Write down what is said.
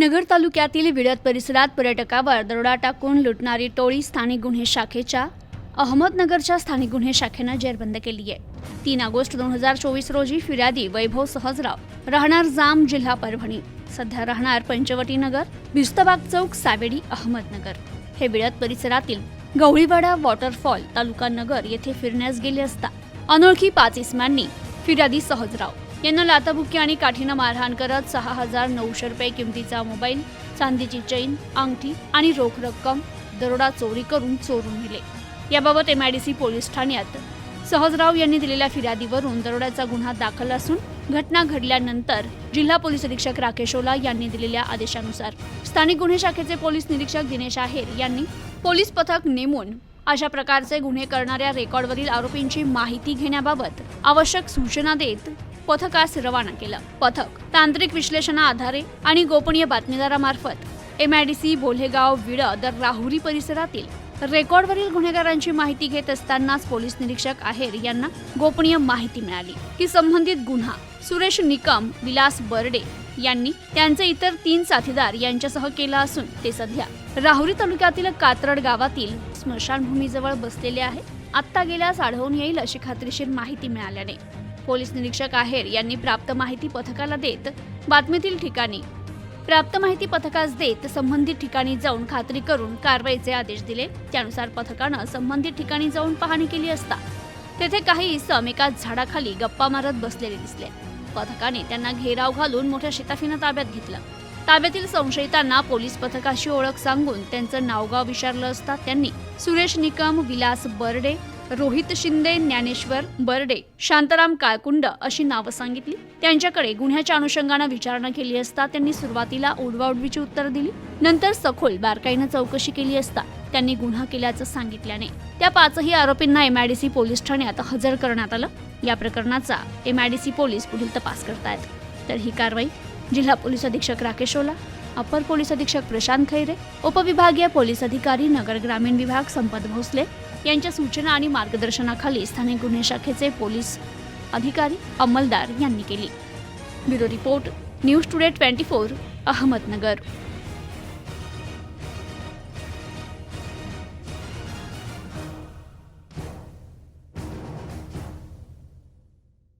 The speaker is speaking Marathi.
नगर तालुक्यातील विळद परिसरात पर्यटकावर दरोडा टाकून लुटणारी टोळी स्थानिक गुन्हे शाखेच्या अहमदनगरच्या स्थानिक गुन्हे शाखेनं जेरबंद केली आहे. तीन ऑगस्ट दोन हजार चोवीस रोजी फिर्यादी वैभव सहजराव राहणार जाम जिल्हा परभणी सध्या राहणार पंचवटी नगर भिस्तबाग चौक सावेडी अहमदनगर. हे विडत परिसरातील गवळीवाडा वॉटरफॉल तालुका नगर येथे फिरण्यास गेले असता अनोळखी पाच इसमांनी फिर्यादी सहजराव यांना लाताबुक्की आणि काठीनं मारहाण करत सहा हजार नऊशे रुपये किमतीचा मोबाईल चांदीची चैन अंगठी आणि रोख रक्कम दरोडा चोरी करून चोरून नेले. याबाबत एमआयडीसी पोलीस ठाण्यात सहजराव यांनी दिलेल्या फिर्यादीवरून दरोड्याचा गुन्हा दाखल असून घटना घडल्यानंतर जिल्हा पोलीस अधीक्षक राकेश ओला यांनी दिलेल्या आदेशानुसार स्थानिक गुन्हे शाखेचे पोलीस निरीक्षक दिनेश आहेर यांनी पोलीस पथक नेमून अशा प्रकारचे गुन्हे करणाऱ्या रेकॉर्डवरील आरोपींची माहिती घेण्याबाबत आवश्यक सूचना देत पथकास रवाना केलं. पथक तांत्रिक विश्लेषणा आधारे आणि गोपनीय बातमीदारामार्फत. एमआयडीसी बोल्हेगाव विड तर राहुरी परिसरातील रेकॉर्डवरील गुन्हेगारांची माहिती घेत असतानाच पोलीस निरीक्षक आहेर यांना गोपनीय माहिती मिळाली. की संबंधित गुन्हा सुरेश निकम विलास बर्डे यांनी त्यांचे इतर तीन साथीदार यांच्यासह केला असून ते सध्या राहुरी तालुक्यातील कात्रड गावातील स्मशानभूमीजवळ बसलेले आहे. आत्ता गेल्यास आढळून येईल अशी खात्रीशीर माहिती मिळाल्याने. पोलीस निरीक्षक आहेर यांनी प्राप्त माहिती पथकाला देत बातमीतील ठिकाणी. प्राप्त माहिती पथकास देत संबंधित ठिकाणी जाऊन खात्री करून कारवाईचे आदेश दिले. त्यानुसार पथकानं संबंधित ठिकाणी जाऊन पाहणी केली असता तेथे काही इसम एका झाडाखाली गप्पा मारत बसलेले दिसले. पथकाने त्यांना घेराव घालून मोठ्या शिताफीनं ताब्यात घेतलं. ताब्यातील संशयितांना पोलीस पथकाशी ओळख सांगून त्यांचं नावगाव विचारलं असता त्यांनी सुरेश निकम विलास बर्डे रोहित शिंदे ज्ञानेश्वर बर्डे शांताराम काळकुंड अशी नावं सांगितली. त्यांच्याकडे गुन्ह्याच्या अनुषंगानं विचारणा केली असता त्यांनी सुरुवातीला ओढवाओढवीची उत्तर दिली. नंतर सखोल बारकाईनं चौकशी केली असता त्यांनी गुन्हा केल्याचं सांगितल्याने त्या पाचही आरोपींना एमआयडीसी पोलीस ठाण्यात हजर करण्यात आलं. या प्रकरणाचा एमआयडीसी पोलीस पुढील तपास करतायत. तर ही कारवाई जिल्हा पोलीस अधीक्षक राकेश ओला. अपर पोलीस अधीक्षक प्रशांत खैरे उपविभागीय पोलीस अधिकारी नगर ग्रामीण विभाग संपत भोसले यांच्या सूचना आणि मार्गदर्शनाखाली स्थानिक गुन्हे शाखेचे पोलीस अधिकारी अंमलदार यांनी केली. Bureau report news today twenty four Ahmednagar.